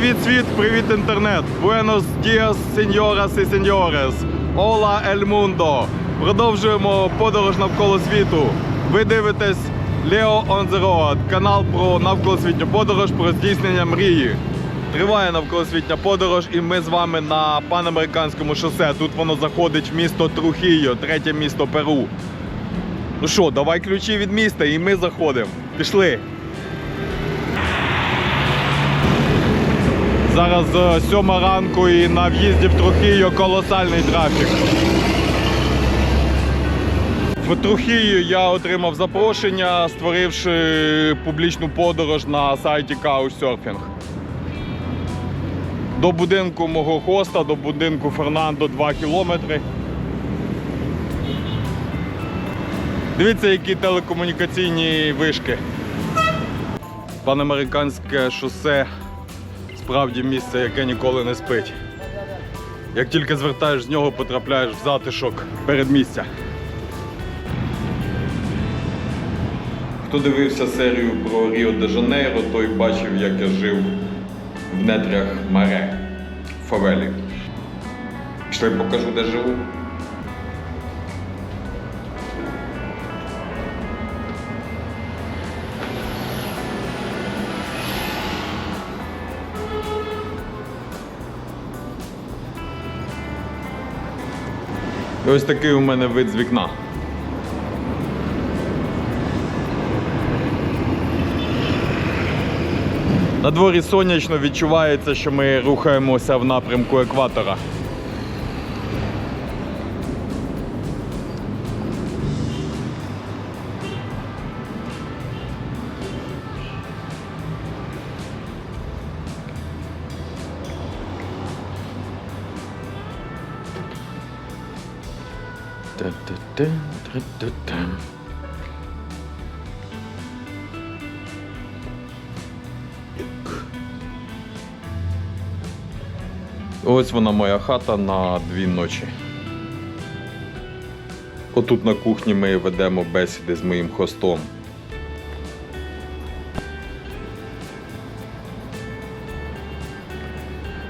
Привіт, світ, привіт, інтернет. Buenos dias, señoras і señores. Hola, el mundo. Продовжуємо подорож навколо світу. Ви дивитесь Leo on the Road, канал про навколосвітню подорож, про здійснення мрії. Триває навколосвітня подорож, і ми з вами на панамериканському шосе. Тут воно заходить в місто Трухійо, третє місто Перу. Ну що, давай ключі від міста, і ми заходимо. Пішли. Зараз е, сьома ранку і на в'їзді в Трухію колосальний трафік. В Трухію я отримав запрошення, створивши публічну подорож на сайті Couchsurfing. До будинку мого хоста, до будинку Фернандо 2 кілометри. Дивіться, які телекомунікаційні вишки. Панамериканське шосе справді місце, яке ніколи не спить. Як тільки звертаєш з нього, потрапляєш в затишок передмістя. Хто дивився серію про Ріо де Жанейро, той бачив, як я жив в нетрях Маре в фавелі. Пішли покажу, де живу. Ось такий у мене вид з вікна. На дворі сонячно відчувається, що ми рухаємося в напрямку екватора. Ось вона моя хата на дві ночі. Отут на кухні ми ведемо бесіди з моїм хостом.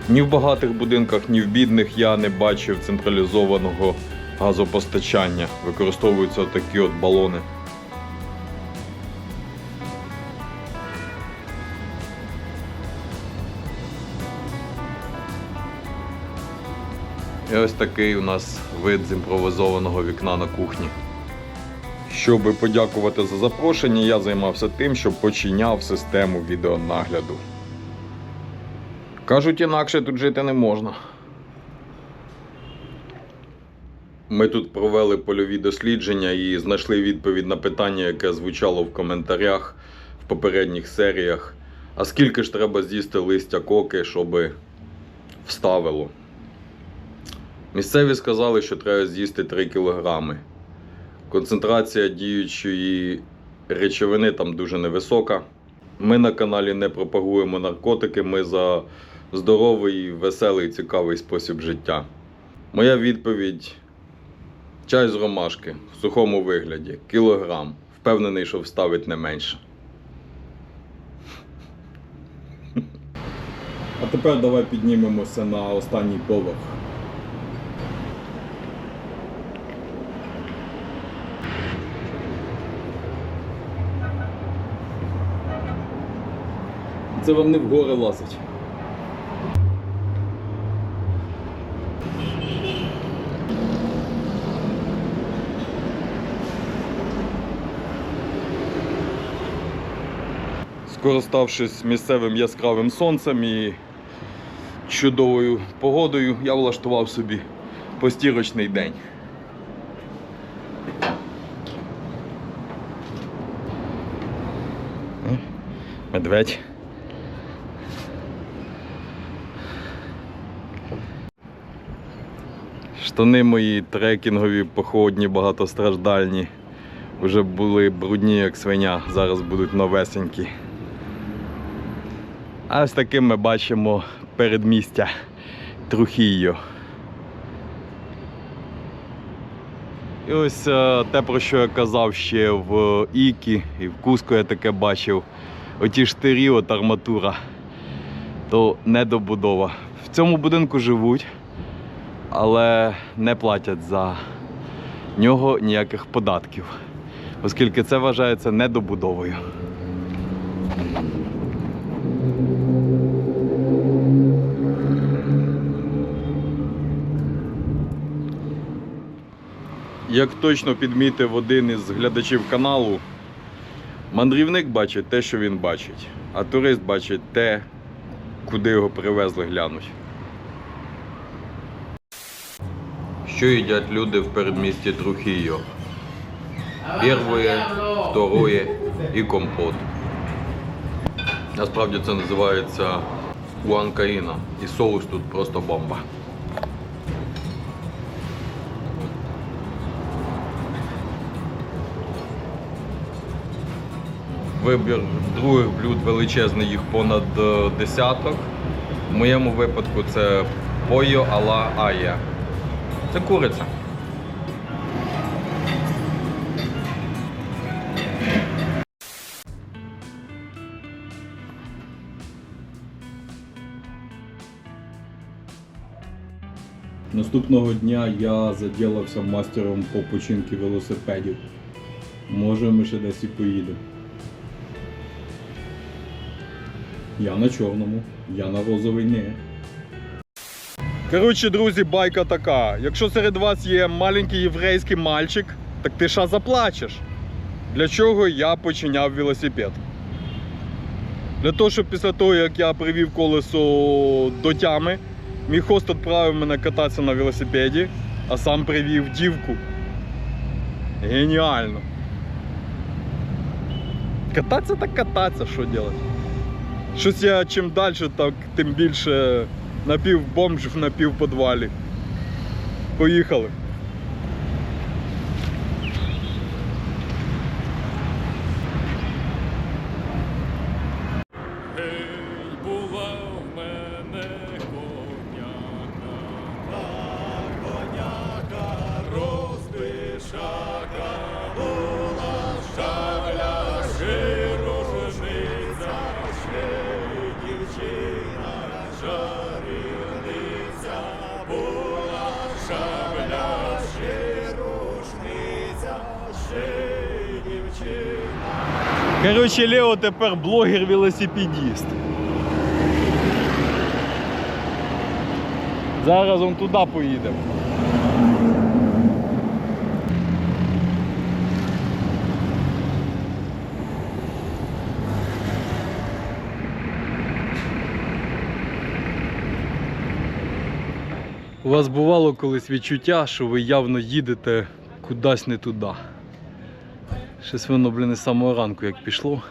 Ні в багатих будинках, ні в бідних я не бачив централізованого газопостачання. Використовуються такі от балони. І ось такий у нас вид з імпровизованого вікна на кухні. Щоб подякувати за запрошення, я займався тим, що починяв систему відеонагляду. Кажуть, інакше тут жити не можна. Ми тут провели польові дослідження і знайшли відповідь на питання, яке звучало в коментарях в попередніх серіях. А скільки ж треба з'їсти листя коки, щоб вставило? Місцеві сказали, що треба з'їсти 3 кілограми. Концентрація діючої речовини там дуже невисока. Ми на каналі не пропагуємо наркотики, ми за здоровий, веселий, цікавий спосіб життя. Моя відповідь: чай з ромашки в сухому вигляді, кілограм. Впевнений, що вставить не менше. А тепер давай піднімемося на останній поверх. Це вам не в гори лазить. Скориставшись місцевим яскравим сонцем і чудовою погодою, я влаштував собі постірочний день. Медведь. Штани мої трекінгові, походні, багатостраждальні. Вже були брудні, як свиня, зараз будуть новесенькі. А ось таким ми бачимо передмістя Трухійо. І ось е, те, про що я казав ще в Ікі і в Куско я таке бачив. Оті штирі, от арматура. то недобудова. В цьому будинку живуть, але не платять за нього ніяких податків, оскільки це вважається недобудовою. Як точно підмітив один із глядачів каналу, мандрівник бачить те, що він бачить, а турист бачить те, куди його привезли глянуть. Що їдять люди в передмісті Трухійо? Первое, второе і компот. Насправді це називається уанкаїна. І соус тут просто бомба. Вибір других блюд величезний, їх понад е, десяток. В моєму випадку це пойо ала ая. Це куриця. Наступного дня я заділився мастером по починки велосипедів. Може ми ще десь і поїдемо. Я на чорному, я на розовий не. Коротше, друзі, байка така. Якщо серед вас є маленький єврейський мальчик, так ти ша заплачеш. Для чого я починяв велосипед? Для того, щоб після того, як я привів колесо до тями, мій хост відправив мене кататися на велосипеді, а сам привів дівку. Геніально. Кататися так кататися, що робити? Щось я чим далі, так тим більше напів бомж в напів подвалі. Поїхали. Коротше, Лео тепер блогер-велосипедіст. Зараз он туди поїдемо. У вас бувало колись відчуття, що ви явно їдете кудись не туди. Щось воно, блін, із самого ранку як пішло.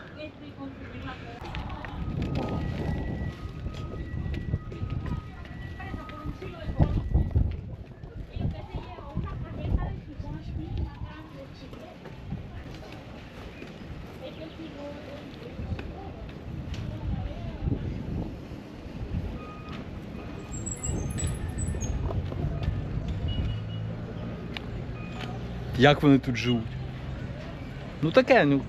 Як вони тут живуть? Ну таке, ну.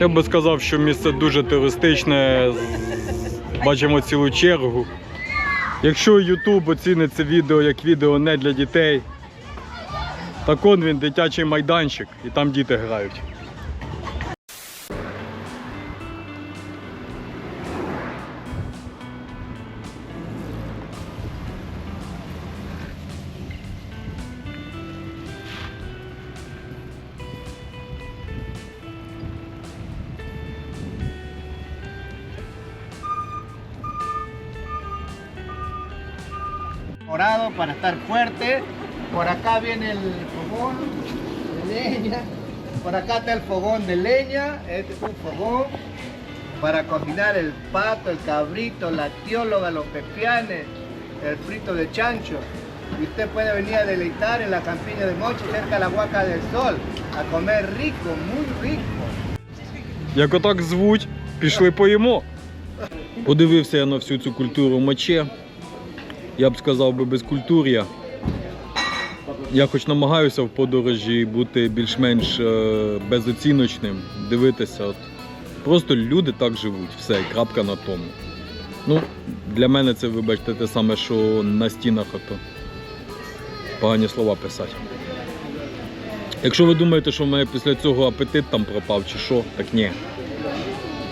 Я би сказав, що місце дуже туристичне. Бачимо цілу чергу. Якщо YouTube оцінить це відео як відео не для дітей, так он він дитячий майданчик і там діти грають. morado para estar fuerte. Por acá viene el fogón de leña. Por acá está el fogón de leña. Este es un fogón para cocinar el pato, el cabrito, la tióloga, los pepianes, el frito de chancho. Y usted puede venir a deleitar en la campiña de Mochi, cerca de la Huaca del Sol, a comer rico, muy rico. Як отак звуть Пішли поїмо. Подивився я на всю цю культуру моче. Я б сказав би без безкультур'я. Я хоч намагаюся в подорожі бути більш-менш е, безоціночним, дивитися. От. Просто люди так живуть, все, крапка на тому. Ну, для мене це, вибачте, те саме, що на стінах ото погані слова писати. Якщо ви думаєте, що в мене після цього апетит там пропав чи що, так ні.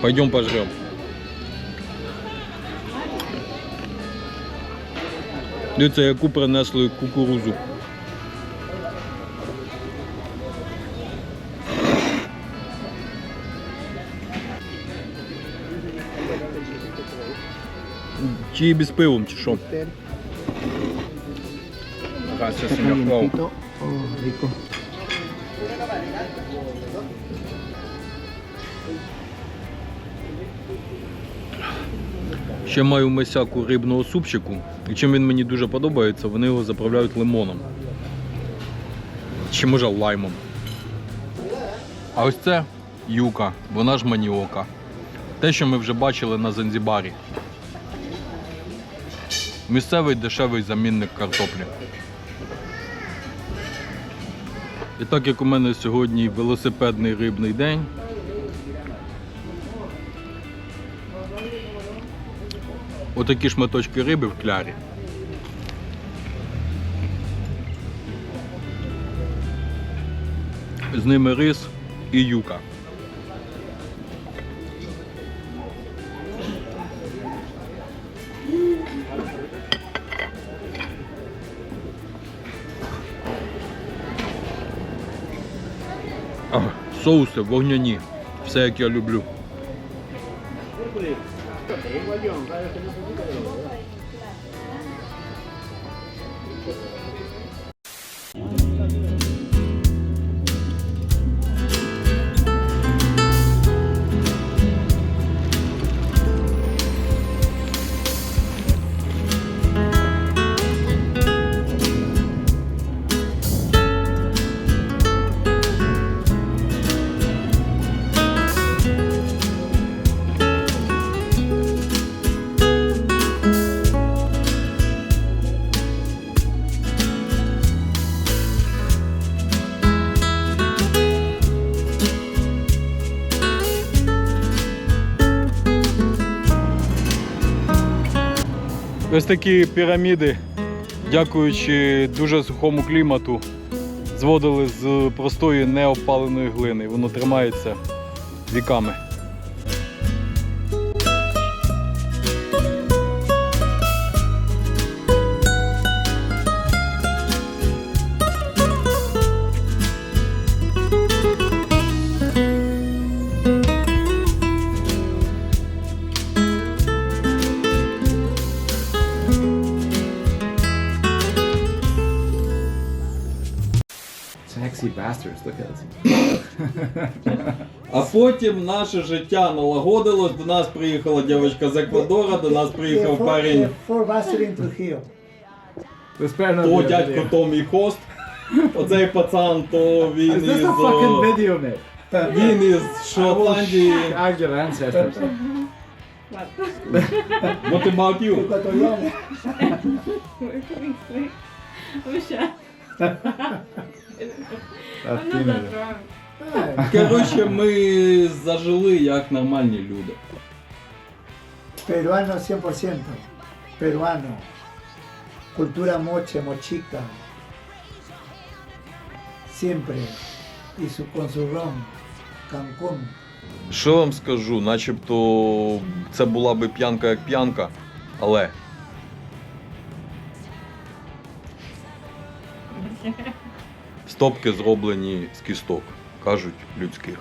Пойдем пожрем. Дивіться, яку принесли кукурузу. Чи без пивом, чи що? Gracias, señor Juan. Oh, rico. Ще маю месяку рибного супчику. І чим він мені дуже подобається, вони його заправляють лимоном. Чи може лаймом. А ось це юка, вона ж маніока. Те, що ми вже бачили на Занзібарі. Місцевий дешевий замінник картоплі. І так як у мене сьогодні велосипедний рибний день, Отакі шматочки риби в клярі. З ними рис і юка. Соуси вогняні. Все як я люблю. Ось такі піраміди, дякуючи дуже сухому клімату, зводили з простої неопаленої глини. Воно тримається віками. Bastards, look at this. А потім наше життя налагодилось. До нас приїхала дівчинка з Еквадора, до нас приїхав парень. This better not То be a дядько video. то мій хост. Оцей пацан, то він Is this із, a fucking е, video, mate? він із Шотландії. Your ancestors. What about you? Ecuatoriano. Where can we sleep? Female. drunk. Коротше, ми зажили як нормальні люди. Peruano 100%. Peruano. Cultura moche, mochica. Siempre. Y su, con su ron. Cancún. Що вам скажу, начебто це була би п'янка як п'янка, але. Стопки зроблені з кісток, кажуть людських.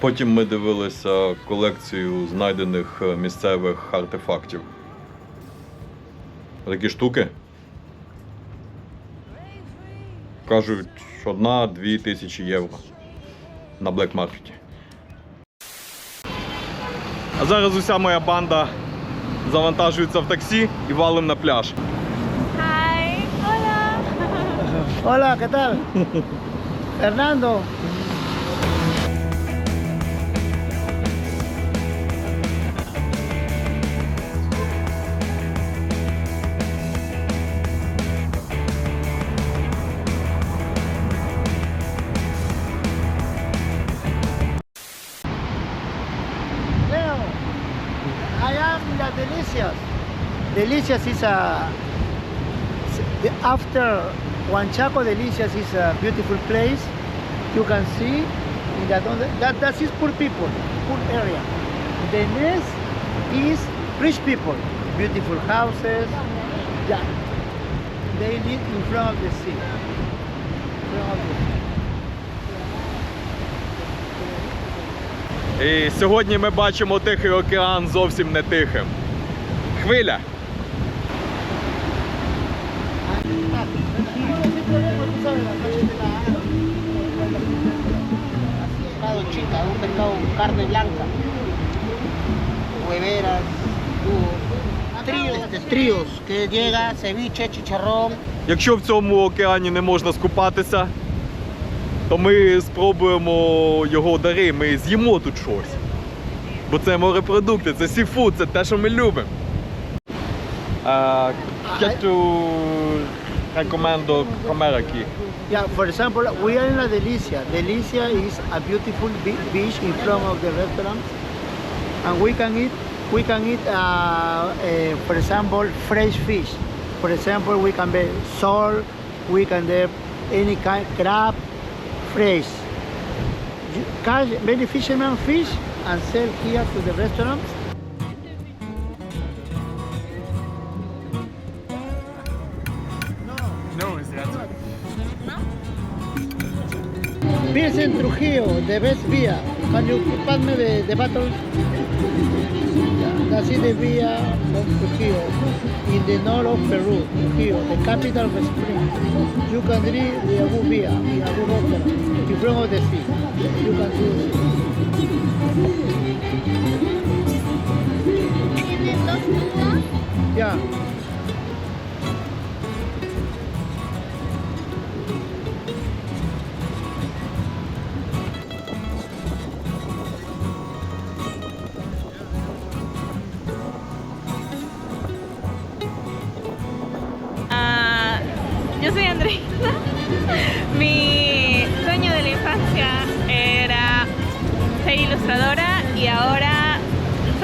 Потім ми дивилися колекцію знайдених е, місцевих артефактів. Такі штуки. Кажуть, одна-дві тисячі євро на блекмаркеті. А зараз уся моя банда завантажується в таксі і валим на пляж. Хай! Hola. Hola, ¿qué tal? Fernando. Delicias is a after Huanchaco Delicias is a beautiful place. You can see in that that that is poor people, poor area. The next is rich people, beautiful houses. Yeah, they live. In front of the sea. І сьогодні ми бачимо Тихий океан зовсім не тихим. Хвиля. Carne blanca, hueveras, tríos, tríos, que llega ceviche, chicharrón, Якщо в цьому океані не можна скупатися, то ми спробуємо його дари, ми з'їмо тут щось. Бо це морепродукти, це сіфуд, це те, що ми любимо. Що tu recomiendo comer aquí? Yeah, for example, we are in La Delicia. Delicia is a beautiful be- beach in front of the restaurant, and we can eat. We can eat, uh, uh, for example, fresh fish. For example, we can be salt. We can have any kind crab, fresh. You catch many fishermen fish and sell here to the restaurants. es en Trujillo, de Best Vía, para ocuparme de, de Battle. Nací de Vía of Trujillo, in the north of Peru, Trujillo, the capital of Spring. You can read the Abu Vía, the Abu Opera, in front of the sea. You can do it. Dos? Ya. Yeah.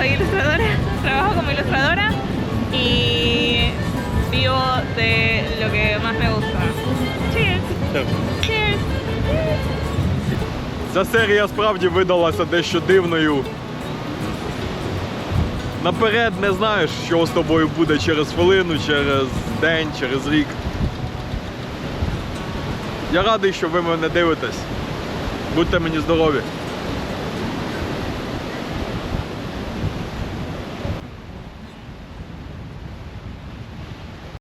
Soy ilustradora, trabajo como ilustradora y vivo de lo que más me gusta. Cheers. Cheers. Ця серія справді видалася дещо дивною. Наперед не знаєш, що з тобою буде через хвилину, через день, через рік. Я радий, що ви мене дивитесь. Будьте мені здорові!